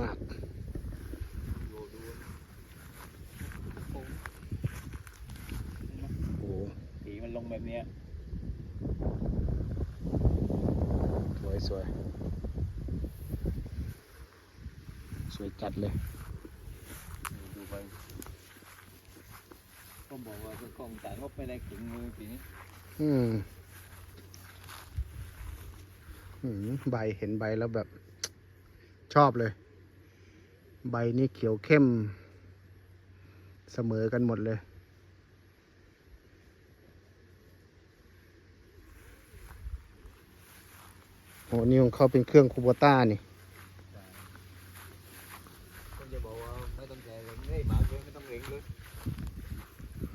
มากดูดูโอ้โอ้โหสีมันลงแบบเนี้ยสวยสวยสวยจัดเลยดูไปก็บอกว่าเป็นของจ่ายงบไม่ได้ถึงมือปีนี้อืมอืมใบเห็นใบแล้วแบบ ชอบเลย ใบนี่เขียวเข้ม เสมอกันหมดเลยโอ้นี่ของเขาเป็นเครื่องคูโบต้านี่คนจะบอกว่าไม่ต้องแชร์เลยไม่หมาเลยไม่ต้องเร่งเลย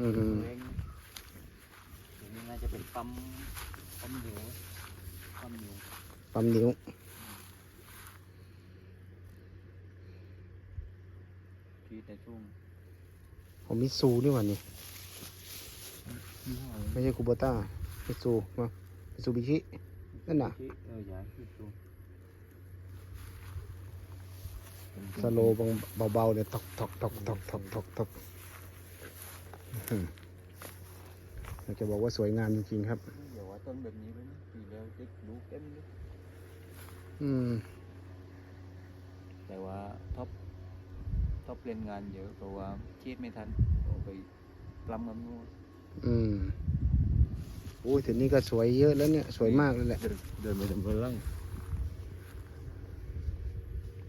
อืมเร่งเดี๋ยวนี้น่าจะเป็นปั๊ม ปั๊มเหนียวปั๊มเหนียวปั๊มนิ้ว ที่แต่ช่วงของมิตซูนี่หว่านี่ยี่ห้อไม่ใช่คูโบต้ามิตซูมามิตซูบิชินั่นน่ะที่เออใหญ่ที่สุดสโลว์เบาๆเนี่ยตกตกตกตกตกตกตกอื้อหืออยากจะบอกว่าสวยงามจริงๆครับเดี๋ยวว่าต้นแบบนี้เลยนะปีแล้วติดลูกเต็มเลยอืม แต่ว่าท็อป ท็อปเรียนงานเยอะเพราะว่าคิดไม่ทันเอาไปปล้ำกันนู่นอืมโอ้ยถึงนี้ก็สวยเยอะแล้วเนี่ย สวยมากเลยแหละ เดินไปทำพลัง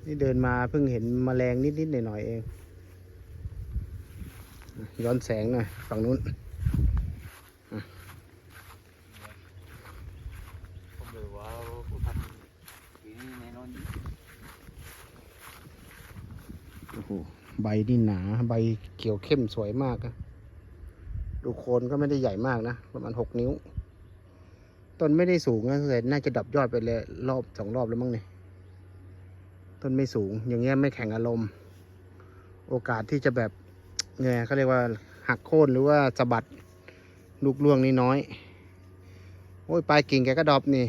นี่เดินมาเพิ่งเห็นแมลงนิดๆหน่อยๆเอง ย้อนแสงหน่อยฝั่งนู้น ผมเลยว่าผู้ทำปีนี้แน่นอน โอ้โห ใบ นี่หนาใบเขียวเข้มสวยมากอะดูโคนก็ไม่ได้ใหญ่มากนะ ประมาณหกนิ้ว ต้นไม่ได้สูงนะแต่น่าจะดับยอดไปเลยรอบสองรอบแล้วมั้งเนี่ยต้นไม่สูง อย่างเงี้ยไม่แข็งอารมณ์ โอกาสที่จะแบบไงเขาเรียกว่าหักโค่นหรือว่าสะบัดลูกล่วงนี่น้อย โอ้ยปลายกิ่งแกก็ดอปนี่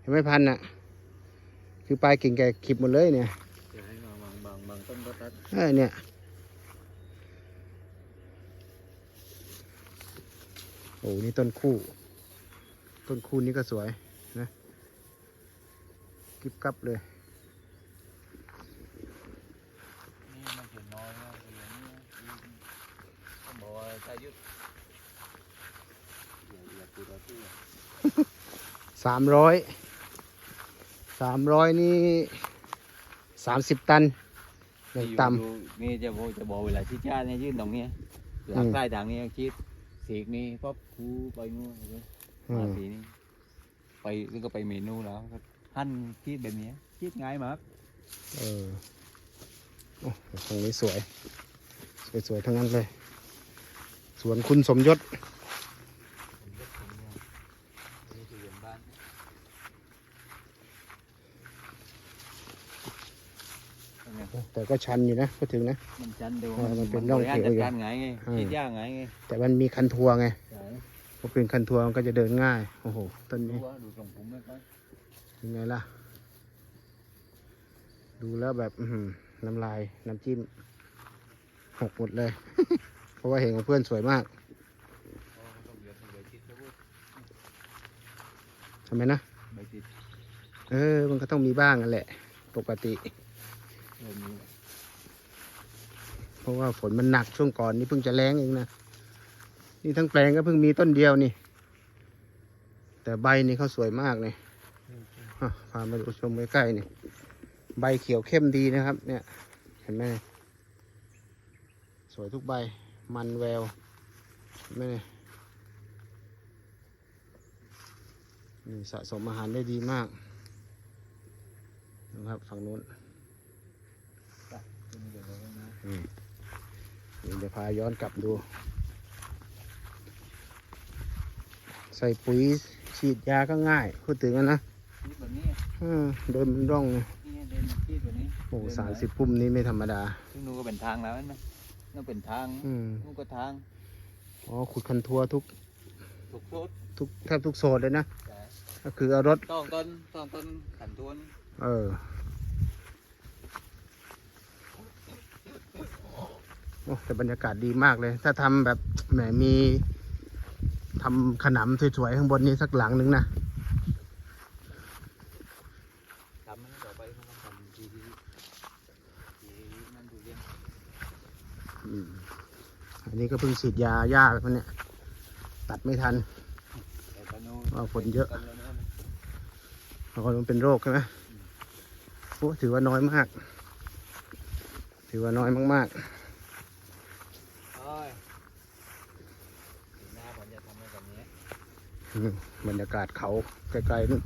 เห็นไหมพันธุ์น่ะ คือปลายกิ่งแกขีบหมดเลยเนี่ย เออเนี่ยโอ้นี่ต้นคู่ ต้นคู่นี้ก็สวยนะกิบกับเลยนี่มันเขียนน้อยนะเขียนนี่ต้องบอกว่าชายุทธอย่าอย่าพูดว่าที่สามร้อยสามร้อยนี่สามสิบตัน อย่างต่นี่จะบอกจะบอกเวลาชี้จ้าเนี่ยยื่นตรงเนี้ยหลังใต้ทางนี้ชี้สีกนี้ปั๊บคูไปนู่นเลยำอืมามสีนี้ไปแล้วก็ไปเมนูแล้วก็หั่นชีสแบบนี้ชีสง่ายมากเออโอ้ตรงนี้สวย สวยๆทั้งนั้นเลย สวนคุณสมยศ นี่คือเรือนบ้าน แต่ก็ชันอยู่นะพูดถึงนะ มันจันเดียวเออมันเป็นร่องเขียวอยู่จัดการง่ายไงอืมชีสยากง่ายไงแต่มันมีคันทัวร์ไงใช่พอเป็นคันทัวร์มันก็จะเดินง่าย โอ้โหต้นดูนี้ว่าดูทรงผมไม่ค่อยยังไงล่ะ ดูแล้วแบบอื้อหือน้ำลายน้ำจิ้มหกหมดเลย เพราะว่าเห็นของเพื่อนสวยมากเพราะมันต้องเหลือเหลือชีสแล้วพูดทำไมนะใบติดเออ มันก็ต้องมีบ้างนั่นแหละ ปกติ แบบนี้เพราะว่าฝนมันหนักช่วงก่อนนี่เพิ่งจะแรงเองนะนี่ทั้งแปลงก็เพิ่งมีต้นเดียวนี่ แต่ใบนี่เขาสวยมากเลยพามาดูชมใกล้ๆนี่ใบเขียวเข้มดีนะครับ เนี่ย เห็นไหมสวยทุกใบมันแววเห็นไหมเนี่ยนี่สะสมอาหารได้ดีมากนะครับฝั่งนู้น เรานะอืมเดี๋ยวจะพาย้อนกลับดู ใส่ปุ๋ยฉีดยาก็ง่าย พูดถึงอะนะชีสแบบนี้อืมเดินเป็นร่องเลยนี่เดินชีสแบบนี้โอ้เดินสามสิบปุ่มนี้ไม่ธรรมดาซึ่งนู้นก็เป็นทางแล้วนะนั่นเป็นทางอืมนู่นก็ทาง อ๋อ ขุดคันทัวทุกถูกโทษทุกแทบทุกโซนเลยนะใช่ก็คือเอารถต้องต้นต้องต้นขันทวนเออ โอ้แต่บรรยากาศดีมากเลย ถ้าทำแบบแหมมีทำขนำสวยๆข้างบนนี้สักหลังหนึ่งนะทำต่อไปมันต้องทำทีที่ที่นั่นดูเรียนอืมอันนี้ก็เพิ่งฉีดยาหญ้าไปมันเนี่ยตัดไม่ทันว่าฝนเยอะตแล้วนะเพราะมันเป็นโรคใช่ไหมโอ้ถือว่าน้อยมาก ถือว่าน้อยมากโอ้ยหน้าผมจะทำให้แบบนี้ ๆอืม บรรยากาศเขาไกลๆนู่น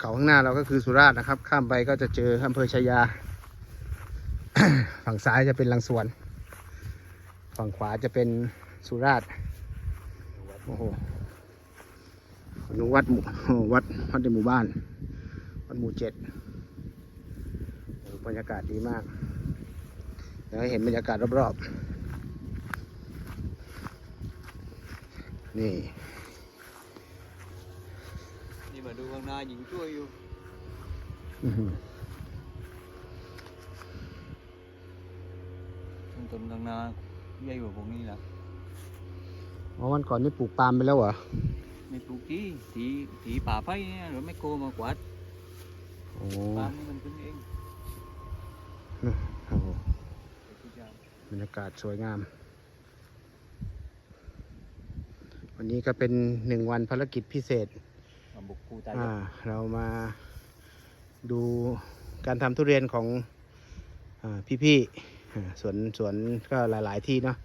เขาข้างหน้าเราก็คือสุราษฎร์นะครับ ข้ามไปก็จะเจออำเภอชายา ฝั่งซ้ายจะเป็นลังสวน ฝั่งขวาจะเป็นสุราษฎร์โอ้โหอนุวัดหมู่วัดวัดในหมู่บ้าน วัดหมู่เจ็ดบรรยากาศดีมากเดี๋ยวเห็นบรรยากาศรอบๆ นี่ นี่มาดูข้างหน้าหญิงช่วยอยู่อื้อหือต้นต้นข้างหน้าใหญ่กว่าพวกนี้นะอ๋อวันก่อนนี่ปลูกปาล์มไปแล้วเหรอไม่ปลูกที่ที่ที่ป่าไผ่เนี่ยหรือไม่โกมากวาดโอ้ปาล์มนี่มันขึ้นเองโอ้โหไอ้ที่จะบรรยากาศสวยงาม วันนี้ก็เป็นหนึ่งวันภารกิจพิเศษ มาบุกคูตายอ่าเรามาดูการทำทุเรียนของอาพี่ๆอ่าสวนสวนก็หลาย ๆ ที่เนาะ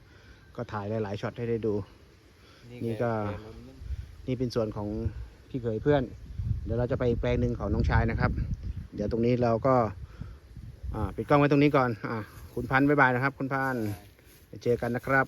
ก็ถ่ายหลาย ๆช็อตให้ได้ดู นี่ก็แมุมนึงนี่เป็นส่วนของพี่เขยเพื่อน เดี๋ยวเราจะไปอีกแปลงหนึ่งของน้องชายนะครับ เดี๋ยวตรงนี้เราก็อ่าปิดกล้องไว้ตรงนี้ก่อนอ่าคุณพันธ์บ๊ายบายนะครับ คุณพันธ์ไปเจอกันนะครับ